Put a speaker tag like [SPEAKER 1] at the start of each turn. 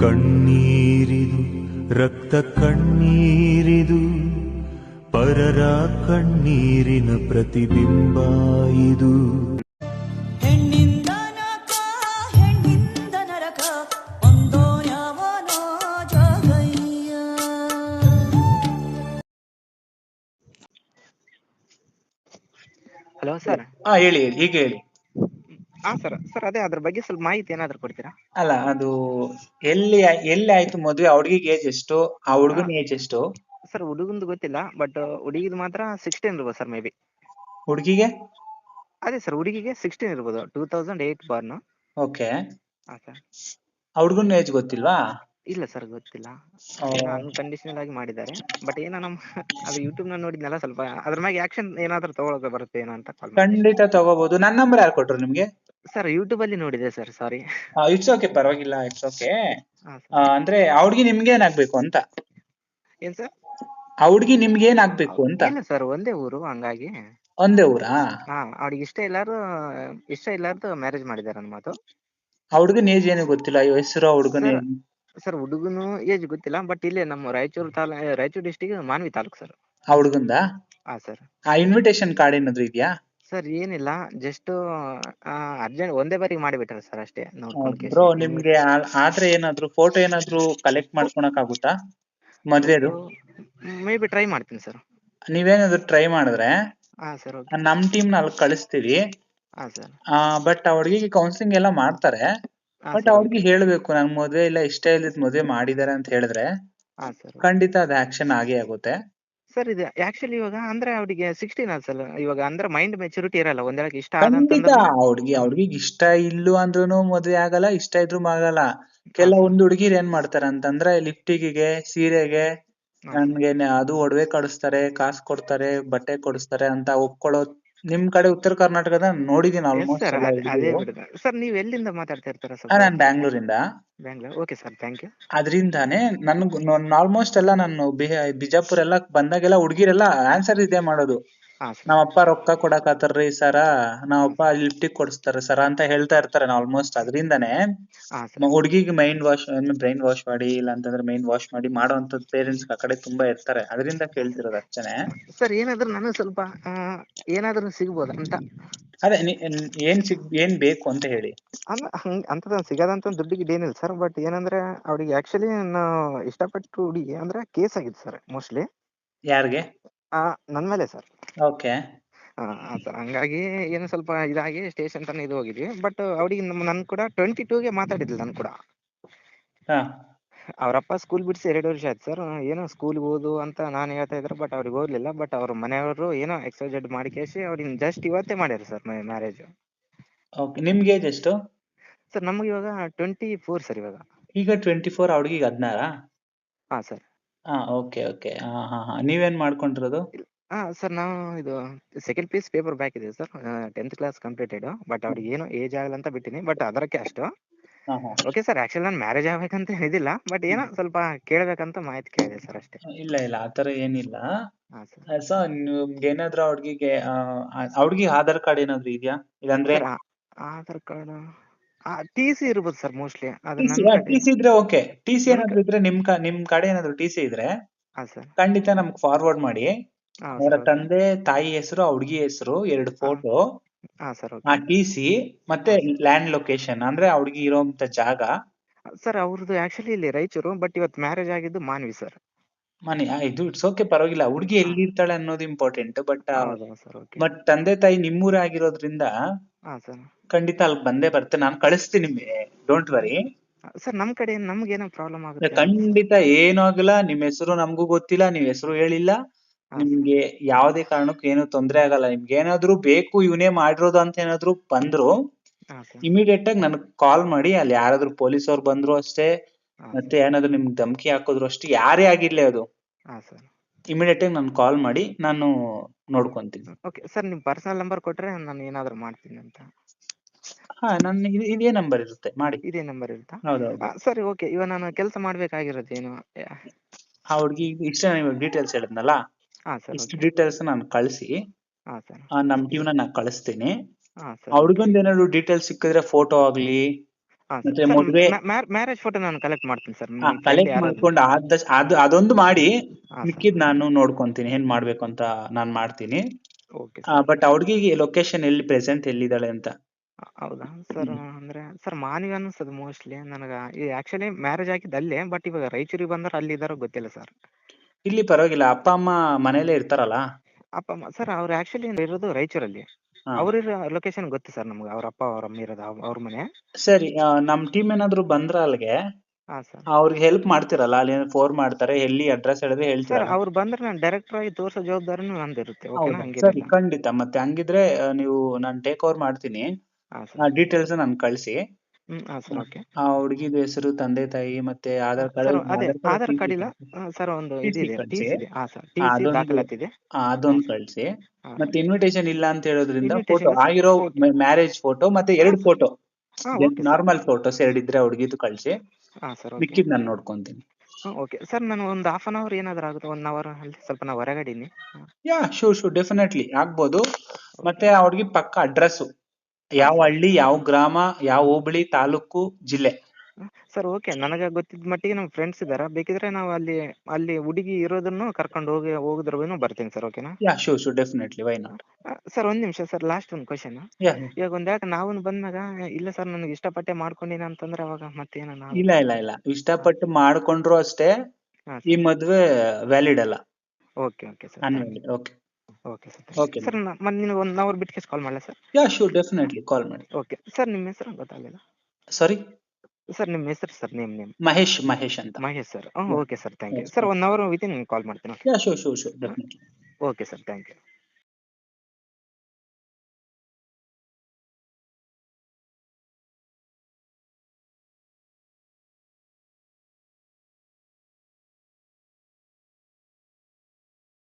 [SPEAKER 1] ಕಣ್ಣೀರಿದು ರಕ್ತ ಕಣ್ಣೀರಿದು ಪರರ ಕಣ್ಣೀರಿನ ಪ್ರತಿಬಿಂಬ ಇದು.
[SPEAKER 2] Hello sir.
[SPEAKER 3] ಹಾ ಹೇಳಿ ಹೇಳಿ ಹೀಗೆ ಹೇಳಿ.
[SPEAKER 2] ಹಾ ಸರ್ ಸರ್ ಅದೇ ಅದ್ರ ಬಗ್ಗೆ ಸ್ವಲ್ಪ ಮಾಹಿತಿ ಏನಾದ್ರು ಕೊಡ್ತೀರಾ?
[SPEAKER 3] ಅಲ್ಲ ಅದು ಎಲ್ಲಿ ಎಲ್ಲಿ ಆಯ್ತು ಮದುವೆ ಆ ಹುಡುಗಿಗೆ ಏಜ್ ಎಷ್ಟು ಆ ಹುಡುಗನ ಏಜ್ ಎಷ್ಟು?
[SPEAKER 2] ಸರ್ ಹುಡುಗಂದು ಗೊತ್ತಿಲ್ಲ ಬಟ್ ಹುಡುಗಿದ್ ಮಾತ್ರ ಸಿಕ್ಸ್ಟೀನ್ ಇರ್ಬೋದು ಸರ್ ಮೇ ಬಿ
[SPEAKER 3] ಹುಡುಗಿಗೆ?
[SPEAKER 2] ಅದೇ ಸರ್ ಹುಡುಗಿಗೆ ಸಿಕ್ಸ್ಟೀನ್ ಇರ್ಬೋದು two thousand eight born
[SPEAKER 3] okay.
[SPEAKER 2] ಹಾ ಸರ್.
[SPEAKER 3] ಆ ಹುಡುಗನ ಏಜ್ ಗೊತ್ತಿಲ್ವಾ?
[SPEAKER 2] ಇಲ್ಲ ಸರ್ ಗೊತ್ತಿಲ್ಲ. ಅನ್ಕಂಡೀಷನಲ್ ಆಗಿ ಮಾಡಿದ್ದಾರೆ ಬಟ್ ಏನೋ ನಮ್ಮ ಅದು ಯೂಟ್ಯೂಬ್ನ ನೋಡಿದ್ನಲ್ಲ ಸ್ವಲ್ಪ ಅದ್ರ ಮ್ಯಾಗೆ ಆಕ್ಷನ್ ಏನಾದ್ರೂ ತಗೊಳಕ್ ಬರುತ್ತೆ ಏನೋ ಅಂತ ಕಾಲ್
[SPEAKER 3] ಖಂಡಿತ ತಗೋಬಹುದು ನನ್ನ ನಂಬರ್ ಯಾರು ಕೊಟ್ರು ನಿಮ್ಗೆ?
[SPEAKER 2] ಸರ್ ಯೂಟ್ಯೂಬ್ ಅಲ್ಲಿ ನೋಡಿದೆ ಸರ್ ಸಾರಿ
[SPEAKER 3] ಇಟ್ಸ್ ಓಕೆ ಪರವಾಗಿಲ್ಲ ಇಟ್ಸ್ ಓಕೆ ಅಂದ್ರೆ ಆ ಹುಡುಗಿ ನಿಮ್ಗೆ ಏನಾಗ್ಬೇಕು ಅಂತ?
[SPEAKER 2] ಏನ್ ಸರ್
[SPEAKER 3] ಆ ಹುಡುಗಿ ನಿಮ್ಗೆ ಏನಾಗ್ಬೇಕು ಅಂತ?
[SPEAKER 2] ಇಲ್ಲ ಸರ್ ಒಂದೇ ಊರು ಹಂಗಾಗಿ.
[SPEAKER 3] ಒಂದೇ ಊರಾ?
[SPEAKER 2] ಹಾ ಅವ್ರಿಗೆ ಇಷ್ಟ ಇಲ್ಲಾರು ಇಷ್ಟ ಇಲ್ಲಾರ್ದು ಮ್ಯಾರೇಜ್ ಮಾಡಿದಾರೆ ನನ್ನ ಮಾತು.
[SPEAKER 3] ಆ ಹುಡುಗನ ಏಜ್ ಏನು ಗೊತ್ತಿಲ್ಲ ಹೆಸರು ಆ ಹುಡುಗನ
[SPEAKER 2] ಸರ್ ಹುಡುಗನು ಏಜ್ ಗೊತ್ತಿಲ್ಲ ಬಟ್ ಇಲ್ಲೇ ನಮ್ಮ ರಾಯಚೂರು ತಾಲ ರಾಯಚೂರು ಡಿಸ್ಟಿಕ್ ಮಾನ್ವಿ ತಾಲೂಕು ಸರ್
[SPEAKER 3] ಆ ಹುಡುಗಂದ?
[SPEAKER 2] ಹಾ ಸರ್
[SPEAKER 3] ಆ ಇನ್ವಿಟೇಷನ್ ಕಾರ್ಡ್ ಏನಾದ್ರು ಇದೆಯಾ?
[SPEAKER 2] ಸರ್ ಏನಿಲ್ಲ ಜಸ್ಟ್ ಅರ್ಜೆಂಟ್ ಒಂದೇ ಬಾರಿಗೆ ಮಾಡಿಬಿಟ್ರೆ ಸರ್ ಅಷ್ಟೇ
[SPEAKER 3] ಬ್ರೋ ನಿಮ್ಗೆ ಆದ್ರೆ ಏನಾದ್ರು ಫೋಟೋ ಏನಾದ್ರು ಕಲೆಕ್ಟ್ ಮಾಡ್ಕೊಳಕ್ ಆಗುತ್ತಾ? ಮದ್ವೆದು
[SPEAKER 2] ಮೇ ಬಿ ಟ್ರೈ ಮಾಡ್ತೀನಿ ಸರ್
[SPEAKER 3] ನೀವೇನಾದ್ರು ಟ್ರೈ ಮಾಡಿದ್ರೆ ನಮ್ ಟೀಮ್ ಅಲ್ಲಿ ಕಳಿಸ್ತೀವಿ. ಬಟ್ ಅವ್ರಿಗೆ ಕೌನ್ಸಿಲಿಂಗ್ ಎಲ್ಲ ಮಾಡ್ತಾರೆ. ಬಟ್ ಅವ್ರಿಗೆ ಹೇಳ್ಬೇಕು ನನ್ ಮದ್ವೆ ಇಲ್ಲ ಇಷ್ಟ ಇಲ್ಲದ ಮದ್ವೆ ಮಾಡಿದಾರೆ ಅಂತ ಹೇಳಿದ್ರೆ ಖಂಡಿತ ಅದ್ ಆಕ್ಷನ್ ಆಗೇ ಆಗುತ್ತೆ.
[SPEAKER 2] ಸರ್ ಇದು ಆಕ್ಚುಲಿ ಇವಾಗ ಅಂದ್ರೆ ಅವಳಿಗೆ ಸಿಕ್ಸ್ಟೀನ್ ಅಲ್ಸಲ್ಲ ಇವಾಗ ಅಂದ್ರೆ ಮೈಂಡ್ ಮೆಚುರಿಟಿ ಇರಲ್ಲ. ಒಂದೇಳಕ್ಕೆ ಇಷ್ಟ
[SPEAKER 3] ಖಂಡಿತ.
[SPEAKER 2] ಆದಂತಂದ್ರೆ
[SPEAKER 3] ಹುಡ್ಗಿಗ್ ಇಷ್ಟ ಇಲ್ಲು ಅಂದ್ರೂನು ಮದ್ವೆ ಆಗಲ್ಲ ಇಷ್ಟ ಇದ್ರೂ ಆಗಲ್ಲ. ಕೆಲವೊಂದು ಹುಡುಗಿರ್ ಏನ್ ಮಾಡ್ತಾರೆ ಅಂತಂದ್ರೆ ಗೆ ಸೀರೆಗೆ ನನ್ಗೆ ನ- ಅದು ಒಡವೆ ಕಡಿಸ್ತಾರೆ ಕಾಸು ಕೊಡ್ತಾರೆ ಬಟ್ಟೆ ಕೊಡಿಸ್ತಾರೆ ಅಂತ ಒಪ್ಕೊಳ್ಳೋ ನಿಮ್ ಕಡೆ ಉತ್ತರ ಕರ್ನಾಟಕದ ನೋಡಿದೀನಿ ಆಲ್ಮೋಸ್ಟ್
[SPEAKER 2] ಸರ್ ನೀವ್ ಎಲ್ಲಿಂದ ಮಾತಾಡ್ತಾ ಇರ್ತಾರ ಸರ್
[SPEAKER 3] ನಾನ್ ಬ್ಯಾಂಗ್ಳೂರಿಂದ.
[SPEAKER 2] Bangalore. Okay sir thank you.
[SPEAKER 3] ಅದ್ರಿಂದಾನೇ ನನ್ಗ್ ಆಲ್ಮೋಸ್ಟ್ ಎಲ್ಲ ನಾನು ಬಿಜಾಪುರ ಎಲ್ಲ ಬಂದಾಗೆಲ್ಲ ಹುಡುಗಿರೆಲ್ಲ ಆನ್ಸರ್ ಇದೇ ಮಾಡೋದು. ನಮ್ಮಪ್ಪ ರೊಕ್ಕ ಕೊಡಕತ್ತಾರ್ರಿ ಸರ. ನಮ್ಮಪ್ಪ ಲಿಫ್ಟಿಗೆ ಕೊಡಿಸ್ತಾರೆ ಸರ ಅಂತ ಹೇಳ್ತಾ ಇರ್ತಾರೆ ಆಲ್ಮೋಸ್ಟ್ ಅದರಿಂದಾನೇ ಹುಡುಗಿಗೆ ಮೈಂಡ್ ವಾಶ್ ಬ್ರೈನ್ ವಾಶ್ ಮಾಡಿ ಇಲ್ಲ ಅಂತಂದ್ರೆ ಮೈಂಡ್ ವಾಶ್ ಮಾಡಿ ಮಾಡೋಂತ ಪೇರೆಂಟ್ಸ್ ಆ ಕಡೆ ತುಂಬಾ ಇರ್ತಾರೆ. ಅದರಿಂದ ಕೇಳ್ತಿರೋದು ಅಷ್ಟೇನೆ
[SPEAKER 2] ಸರ್ ಏನಾದ್ರೂ ನನಗೆ ಸ್ವಲ್ಪ ಏನಾದ್ರೂ ಏನಾದ್ರು ಸಿಗ್ಬೋದಾ ಅಂತ?
[SPEAKER 3] ಅದೇ ನಿ- ನ್- ಏನ್ ಸಿಗ್ ಏನ್ ಬೇಕು ಅಂತ ಹೇಳಿ.
[SPEAKER 2] ಅಲ್ಲ ಹಂಗ ಅಂತದ ಸಿಗದಂತ ದುಡ್ಡಿಗೆ ಏನಿಲ್ಲ ಸರ್ ಬಟ್ ಏನಂದ್ರೆ ಅವ್ರಿಗೆ ಆಕ್ಚುಲಿ ನಾನು ಇಷ್ಟಪಟ್ಟು ಹುಡುಗಿ ಅಂದ್ರೆ ಕೇಸ್ ಆಗಿದೆ ಸರ್ ಮೋಸ್ಟ್ಲಿ
[SPEAKER 3] ಯಾರಿಗೆ?
[SPEAKER 2] ಆ ನನ್ ಮೇಲೆ ಸರ್.
[SPEAKER 3] ಓಕೆ.
[SPEAKER 2] ಹಂಗಾಗಿ ಏನು ಸ್ವಲ್ಪ ಇದಾಗಿ ಸ್ಟೇಷನ್ ತನಕ ಇದು ಹೋಗಿದ್ವಿ. ಬಟ್ ಅವ್ರಿಗೆ ನಮ್ಮ ನನ್ ಕೂಡ ಟ್ವೆಂಟಿ ಟೂಗೆ ಮಾತಾಡಿದ್ಲು ನನ್ ಕೂಡ. ಅವರಪ್ಪ ಸ್ಕೂಲ್ ಬಿಡಿಸಿ ಎರಡು ವರ್ಷ ಆಯ್ತು ಸರ್ ಏನೋ ಸ್ಕೂಲ್ಗೆ ಓದು ಅಂತ ನಾನು ಹೇಳ್ತಾ ಇದ್ರು ಬಟ್ ಅವ್ರಿಗೆ ಹೋಗ್ಲಿಲ್ಲ. ಬಟ್ ಅವ್ರ ಮನೆಯವರು ಏನೋ ಎಕ್ಸೈಜೆಡ್ ಮಾಡಿ ಕೇಸಿ ಅವ್ರಿಗೆ ಜಸ್ಟ್ ಇವತ್ತೇ ಮಾಡ್ಯಾರ ಸರ್ ಮ್ಯಾರೇಜ್
[SPEAKER 3] ಓಕೆ ನಿಮ್ಗೆ ಏಜ್ ಎಷ್ಟು?
[SPEAKER 2] ಸರ್ ನಮ್ಗೆ ಇವಾಗ ಟ್ವೆಂಟಿ ಫೋರ್ ಸರ್ ಇವಾಗ.
[SPEAKER 3] ಈಗ ಟ್ವೆಂಟಿ ಫೋರ್ ಅವ್ರಿಗೆ ಹದಿನಾರ?
[SPEAKER 2] ಹಾ ಸರ್
[SPEAKER 3] ಹಾ ಓಕೆ ಓಕೆ. ಹಾ ಹಾ ಹಾ. ನೀವೇನ್ ಮಾಡ್ಕೊಂಡಿರೋದು?
[SPEAKER 2] ಹಾ ಸರ್ ನಾವು ಇದು ಸೆಕೆಂಡ್ ಪೀಸ್ ಪೇಪರ್ ಬ್ಯಾಕ್ ಇದೆ sir. Tenth class completed but ಅವ್ರಿಗೆ ಏನು ಏಜ್ ಆಗಲ್ಲ ಅಂತ ಬಿಟ್ಟಿನಿ. ಬಟ್ ಅದರಕ್ಕೆ ಅಷ್ಟು.
[SPEAKER 3] ಹಾ ಹಾ.
[SPEAKER 2] ಓಕೆ ಸರ್ ಆಕ್ಚುಲಿ ನಾನು ಮ್ಯಾರೇಜ್ ಆಗ್ಬೇಕಂತ ಏನಿಲ್ಲ ಬಟ್ ಏನೋ ಸ್ವಲ್ಪ ಕೇಳಬೇಕಂತ ಮಾಹಿತಿ ಕೇಳಿದೆ ಸರ್ ಅಷ್ಟೇ.
[SPEAKER 3] ಇಲ್ಲ ಇಲ್ಲ ಆತರ ಏನಿಲ್ಲ.
[SPEAKER 2] ಹಾ ಸರ್.
[SPEAKER 3] ಸೊ ನಿಮ್ಗೆ ಏನಾದ್ರು ಆ ಹುಡ್ಗಿಗೆ ಆ ಆ ಆಧಾರ್ ಕಾರ್ಡ್ ಏನಾದ್ರು ಇದೆಯಾ? ಇಲ್ಲಾಂದ್ರೆ
[SPEAKER 2] sir Aadhaar card T C ಇರ್ಬೋದು ಸರ್ ಮೋಸ್ಟ್ಲಿ ಅದು ನನ್ನ
[SPEAKER 3] ಟಿ ಸಿ ಇದ್ರೆ ಓಕೆ ಟಿ ಸಿ ಏನಾದ್ರು ಇದ್ರೆ ನಿಮ್ ಕ ನಿಮ್ ಕಡೆ ಏನಾದ್ರು ಟಿ ಸಿ ಇದ್ರೆ
[SPEAKER 2] ಹಾ ಸರ್.
[SPEAKER 3] ಖಂಡಿತ ನಮ್ಗೆ ಫಾರ್ವರ್ಡ್ ಮಾಡಿ. ಅವರ ತಂದೆ ತಾಯಿ ಹೆಸರು ಆ ಹುಡುಗಿ ಹೆಸರು ಎರಡು ಫೋಟೋ ಆ ಟಿ ಸಿ ಮತ್ತೆ ಲ್ಯಾಂಡ್ ಲೊಕೇಶನ್ ಅಂದ್ರೆ ಆ ಹುಡುಗಿ ಇರೋಂತ ಜಾಗ.
[SPEAKER 2] ಸರ್ ಅವ್ರದ್ದು ಆಕ್ಚುಲಿ ಇಲ್ಲಿ ರಾಯಚೂರು ಬಟ್ ಇವತ್ತು ಮ್ಯಾರೇಜ್ ಆಗಿದ್ದು ಮಾನ್ವಿ ಸರ್.
[SPEAKER 3] ಮನೆ ಇದು ಇಟ್ಸ್ ಓಕೆ ಪರವಾಗಿಲ್ಲ. ಹುಡುಗಿ ಎಲ್ಲಿರ್ತಾಳೆ ಅನ್ನೋದು ಇಂಪಾರ್ಟೆಂಟ್ ಬಟ್ ಬಟ್ ತಂದೆ ತಾಯಿ ನಿಮ್ಮೂರೇ ಆಗಿರೋದ್ರಿಂದ ಖಂಡಿತ ಅಲ್ಲಿ ಬಂದೇ ಬರುತ್ತೆ ನಾನು ಕಳಿಸ್ತೀನಿ ಡೋಂಟ್ ವರಿ
[SPEAKER 2] ಸರ್ ನಮ್ ಕಡೆ ನಮ್ಗೆ ಏನೋ ಪ್ರಾಬ್ಲಮ್ ಆಗುತ್ತೆ
[SPEAKER 3] ಖಂಡಿತ ಏನೂ ಆಗಲ್ಲ. ನಿಮ್ ಹೆಸರು ನಮಗೂ ಗೊತ್ತಿಲ್ಲ ನೀವ್ ಹೆಸರು ಹೇಳಿಲ್ಲ. ನಿಮ್ಗೆ ಯಾವ್ದೇ ಕಾರಣಕ್ಕೂ ಏನು ತೊಂದ್ರೆ ಆಗಲ್ಲ. ನಿಮ್ಗೆ ಏನಾದ್ರು ಬೇಕು ಇವನೇ ಮಾಡಿರೋದು ಅಂತ ಏನಾದ್ರು ಬಂದ್ರು ಇಮಿಡಿಯೇಟ್ ಆಗಿ ನನಗ್ ಕಾಲ್ ಮಾಡಿ ಅಲ್ಲಿ ಯಾರಾದ್ರೂ ಪೊಲೀಸ್ ಅವ್ರು ಬಂದ್ರು ಅಷ್ಟೇ ಮತ್ತೆ ಏನಾದ್ರು ನಿಮ್ಗೆ ಧಮಕಿ ಹಾಕಿದ್ರು ಅಷ್ಟೇ ಯಾರೇ ಆಗಿರ್ಲಿ ಅದು. ಇಮಿಡಿಯೇಟ್ ಆಗಿ ನಾನು ಕಾಲ್ ಮಾಡಿ ನಾನು ನೋಡ್ಕೊಂತೀನಿ.
[SPEAKER 2] ಓಕೆ. ಸರ್ ನಿಮ್ಮ ಪರ್ಸನಲ್ ನಂಬರ್ ಕೊಟ್ರೆ ನಾನು ಏನಾದ್ರು ಮಾಡ್ತೀನಿ ಅಂತ.
[SPEAKER 3] ಹಾ ನನ್ನ ಇದು- ನಂಬರ್ ಇರುತ್ತೆ. ಮಾಡಿ.
[SPEAKER 2] ಇದೇ ನಂಬರ್ ಇರುತ್ತಾ?
[SPEAKER 3] ಹೌದೌದು.
[SPEAKER 2] ಸರಿ ಓಕೆ. ಇವಾಗ ನಾನು ಕೆಲಸ ಮಾಡ್ಬೇಕಾಗಿರೋದು ಏನು?
[SPEAKER 3] ಆ ಹುಡುಗಿ ಇಷ್ಟ ನಿಮಗೆ ಡೀಟೇಲ್ಸ್ ಹೇಳಿದ್ನಲ್ಲ?
[SPEAKER 2] ಹಾ ಸರ್
[SPEAKER 3] ಇಷ್ಟು ಡೀಟೇಲ್ಸ್ ನಾನು ಕಳಿಸಿ.
[SPEAKER 2] ಹಾ ಸರ್.
[SPEAKER 3] ನಮ್ ಟೀಮ್ನ ನಾನು ಕಳಿಸ್ತೀನಿ.
[SPEAKER 2] ಹಾ
[SPEAKER 3] ಆ
[SPEAKER 2] ಸರ್
[SPEAKER 3] ಹುಡ್ಗಂದ್ ಏನಾದ್ರು ಡೀಟೇಲ್ಸ್ ಸಿಕ್ಕಿದ್ರೆ ಫೋಟೋ ಆಗ್ಲಿ ಮತ್ತೆ
[SPEAKER 2] ಸರ್ ಮ್ಯಾರೇಜ್ ಫೋಟೋ ನಾನು ಕಲೆಕ್ಟ್ ಮಾಡ್ತೀನಿ ಸರ್
[SPEAKER 3] ಕಲೆಕ್ಟ್ ಮಾಡ್ಕೊಂಡು ಆದ ಅದು ಅದೊಂದು ಮಾಡಿ ಮಿಕ್ಕಿದ್ ನಾನು ನೋಡ್ಕೊಂತೀನಿ ಏನ್ ಮಾಡ್ಬೇಕು ಅಂತ ನಾನು ಮಾಡ್ತೀನಿ. ಬಟ್ ಅವ್ರಿಗೆ ಲೊಕೇಶನ್ ಎಲ್ಲಿ ಪ್ರೆಸೆಂಟ್ ಎಲ್ಲಿದ್ದಾಳೆ ಅಂತ.
[SPEAKER 2] ಹೌದಾ? ಸರ್ ಅಂದ್ರೆ ಸರ್ ಮಾನವಿ ಅನ್ಸದ್ ಮೋಸ್ಟ್ಲಿ ನನಗೆ. ಆಕ್ಚುಲಿ ಮ್ಯಾರೇಜ್ ಆಗಿದ್ದು ಅಲ್ಲೇ ಬಟ್ ಇವಾಗ ರಾಯಚೂರಿಗೆ ಬಂದ್ರೆ ಅಲ್ಲಿ ಇದಾರೋ ಗೊತ್ತಿಲ್ಲ ಸರ್.
[SPEAKER 3] ಇಲ್ಲಿ ಪರವಾಗಿಲ್ಲ. ಅಪ್ಪ ಅಮ್ಮ ಮನೇಲೆ ಇರ್ತಾರಲ್ಲ?
[SPEAKER 2] ಅಪ್ಪ ಅಮ್ಮ ಸರ್ ಅವ್ರು ಆಕ್ಚುಲಿ ಇರೋದು ರಾಯಚೂರಲ್ಲಿ.
[SPEAKER 3] ಹಾ.
[SPEAKER 2] ಅವ್ರಿರೋ ಲೊಕೇಶನ್ ಗೊತ್ತು ಸರ್ ನಮ್ಗೆ. ಅವ್ರ ಅಪ್ಪ ಅವ್ರ ಅಮ್ಮ ಇರೋದು ಅವ್ರ- ಅವ್ರ ಮನೆ.
[SPEAKER 3] ಸರಿ ಆ, ನಮ್ ಟೀಮ್ ಏನಾದ್ರು ಬಂದ್ರ ಅಲ್ಲಿಗೆ
[SPEAKER 2] ಹಾಂ ಸರ್.
[SPEAKER 3] ಅವ್ರಿಗೆ ಹೆಲ್ಪ್ ಮಾಡ್ತಿರಲ್ಲ? ಅಲ್ಲಿ ಫೋನ್ ಮಾಡ್ತಾರೆ ಎಲ್ಲಿ ಅಡ್ರೆಸ್ ಹೇಳಿದ್ರೆ
[SPEAKER 2] ಹೇಳ್ತಾರೆ
[SPEAKER 3] ಹೇಳ್ತೀರಾ
[SPEAKER 2] ಅವ್ರು ಬಂದ್ರೆ ನಾನು ಡೈರೆಕ್ಟರ್ ಆಗಿ ತೋರಿಸೋ ಜವಾಬ್ದಾರಿನೂ ನಂದಿರುತ್ತೆ ಓಕೆನಾ
[SPEAKER 3] ಹೌದಾ.
[SPEAKER 2] ಹಂಗೇನಿಲ್ಲ
[SPEAKER 3] ಸರಿ ಖಂಡಿತ. ಮತ್ತೆ ಹಂಗಿದ್ರೆ ಆ, ನೀವು ನಾನು ಟೇಕ್ ಓವರ್ ಮಾಡ್ತೀನಿ.
[SPEAKER 2] ಹಾಂ
[SPEAKER 3] ಆ
[SPEAKER 2] ಸರ್
[SPEAKER 3] ಡೀಟೇಲ್ಸ್ ನಾನು ಕಳ್ಸಿ.
[SPEAKER 2] ಹ್ಮ್ ಹಾಂ ಸರ್ ಓಕೆ.
[SPEAKER 3] ಆ ಹುಡುಗಿದ ಹೆಸರು ತಂದೆ ತಾಯಿ ಮತ್ತೆ ಆಧಾರ್ ಕಾರ್ಡ್
[SPEAKER 2] ಸರ್ ಅದೇ ಆಧಾರ್ ಕಾರ್ಡ್ ಇಲ್ಲ? ಸರ್ ಒಂದು ಇದಿದೆ ಟಿ
[SPEAKER 3] ಕಳ್ಸಿ.
[SPEAKER 2] ಸಿ ಇದೆ. ಹಾಂ ಸರ್ ಟಿ
[SPEAKER 3] ಹಾ,
[SPEAKER 2] ಸಿ
[SPEAKER 3] ಅದೊಂದು- ಅದೊಂದು ಕಳ್ಸಿ.
[SPEAKER 2] ಹಾಂ.
[SPEAKER 3] ಮತ್ತೆ ಇನ್ವಿಟೇಷನ್ ಇಲ್ಲ ಅಂತ ಹೇಳೋದ್ರಿಂದ
[SPEAKER 2] Invitation
[SPEAKER 3] ಫೋಟೋ
[SPEAKER 2] ಇಲ್ಲ.
[SPEAKER 3] ಆಗಿರೋ. ಮ್ಯಾರೇಜ್ ಫೋಟೋ ಮತ್ತೆ ಎರಡು ಫೋಟೋ
[SPEAKER 2] ಹಾಂ ಓಕೆ
[SPEAKER 3] ನಾರ್ಮಲ್ ಫೋಟೋಸ್ ಎರಡಿದ್ರೆ ಹುಡುಗಿದು ಕಳ್ಸಿ.
[SPEAKER 2] ಹಾ ಸರ್ ಓಕೆ.
[SPEAKER 3] ಮಿಕ್ಕಿದ್ ನಾನು ನೋಡ್ಕೊಂತೀನಿ.
[SPEAKER 2] ಓಕೆ. ಸರ್ ನಾನು ಒಂದು ಹಾಫ್ ಅನ್ ಅವರ್ ಏನಾದರೂ ಆಗುತ್ತೆ? ಒನ್ ಅವರ್ ಅಲ್ಲಿ ಸ್ವಲ್ಪ ನಾವು ಹೊರಗಡೆ
[SPEAKER 3] ಯಾ ಶೂ ಶೂ ಡೆಫಿನೆಟ್ಲಿ ಆಗ್ಬೋದು. ಮತ್ತೆ ಆ ಹುಡುಗಿ ಪಕ್ಕ ಅಡ್ರೆಸ್ ಯಾವ ಹಳ್ಳಿ ಯಾವ ಗ್ರಾಮ ಯಾವ ಹೋಬಳಿ ತಾಲೂಕು ಜಿಲ್ಲೆ?
[SPEAKER 2] Sir okay. ನನಗೆ ಗೊತ್ತಿದ್ದ ಮಟ್ಟಿಗೆ ನಮ್ಮ ಫ್ರೆಂಡ್ಸ್ ಇದ್ದಾರೆ ಬೇಕಿದ್ರೆ ನಾವು ಅಲ್ಲಿ ಅಲ್ಲಿ ಹುಡುಗಿ ಇರೋದನ್ನು ಕರ್ಕೊಂಡು ಹೋಗಿ ಹೋಗಿದ್ರೂ ಬರ್ತೀನಿ ಸರ್ ಓಕೆನಾ?
[SPEAKER 3] Yeah sure sure definitely why not
[SPEAKER 2] sir ಒಂದು ನಿಮಿಷ ಸರ್. ಲಾಸ್ಟ್ ಒಂದು ಕ್ವಶನ್
[SPEAKER 3] ಯಾ
[SPEAKER 2] ಇವಾಗ ಒಂದು ಯಾಕೆ ನಾವು ಬಂದಾಗ ಇಲ್ಲ ಸರ್ ನನಗೆ ಇಷ್ಟಪಟ್ಟೆ ಮಾಡ್ಕೊಂಡಿನ ಅಂತಂದ್ರೆ ಅವಾಗ ಮತ್ತೇನ
[SPEAKER 3] ಇಲ್ಲ ಇಲ್ಲ ಇಲ್ಲ. ಇಷ್ಟಪಟ್ಟು ಮಾಡ್ಕೊಂಡ್ರು ಅಷ್ಟೇ ಈ ಮದ್ವೆ ವ್ಯಾಲಿಡ್ ಅಲ್ಲ.
[SPEAKER 2] Okay okay sir.
[SPEAKER 3] Okay.
[SPEAKER 2] Okay sir
[SPEAKER 3] Okay,
[SPEAKER 2] sir ಮತ್ತೆ ನಿಮಗೆ ಒನ್ ಅವರ್ ಬಿಟ್ಟು ಕಾಲ್ ಮಾಡಲಾ sir
[SPEAKER 3] yeah sure definitely call ಮಾಡಿ.
[SPEAKER 2] ಓಕೆ ಸರ್ ನಿಮ್ಮ ಹೆಸರು ಗೊತ್ತಾಗಲಿಲ್ಲ?
[SPEAKER 3] ಸಾರಿ
[SPEAKER 2] ಸರ್ ನಿಮ್ಮ ಹೆಸರು sir name name
[SPEAKER 3] Mahesh Mahesh ಅಂತ.
[SPEAKER 2] Mahesh sir okay sir thank you sir. One hour within call ಮಾಡ್ತೀನಿ
[SPEAKER 3] yeah sure sure sure definitely
[SPEAKER 2] okay sir thank you